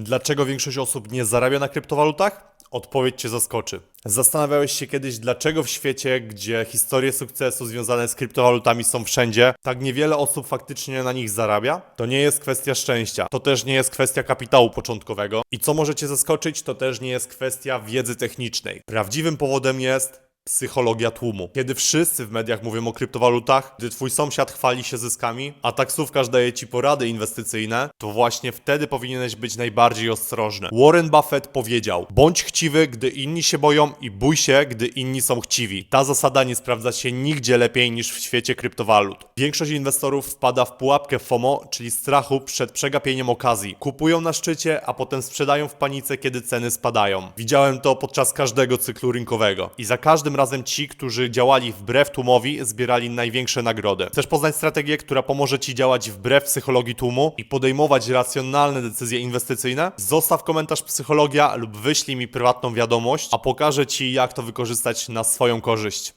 Dlaczego większość osób nie zarabia na kryptowalutach? Odpowiedź Cię zaskoczy. Zastanawiałeś się kiedyś, dlaczego w świecie, gdzie historie sukcesu związane z kryptowalutami są wszędzie, tak niewiele osób faktycznie na nich zarabia? To nie jest kwestia szczęścia, to też nie jest kwestia kapitału początkowego i co może Cię zaskoczyć, to też nie jest kwestia wiedzy technicznej. Prawdziwym powodem jest psychologia tłumu. Kiedy wszyscy w mediach mówią o kryptowalutach, gdy twój sąsiad chwali się zyskami, a taksówkarz daje ci porady inwestycyjne, to właśnie wtedy powinieneś być najbardziej ostrożny. Warren Buffett powiedział: Bądź chciwy, gdy inni się boją i bój się, gdy inni są chciwi. Ta zasada nie sprawdza się nigdzie lepiej niż w świecie kryptowalut. Większość inwestorów wpada w pułapkę FOMO, czyli strachu przed przegapieniem okazji. Kupują na szczycie, a potem sprzedają w panice, kiedy ceny spadają. Widziałem to podczas każdego cyklu rynkowego. I za każdym razem ci, którzy działali wbrew tłumowi, zbierali największe nagrody. Chcesz poznać strategię, która pomoże ci działać wbrew psychologii tłumu i podejmować racjonalne decyzje inwestycyjne? Zostaw komentarz psychologia lub wyślij mi prywatną wiadomość, a pokażę ci, jak to wykorzystać na swoją korzyść.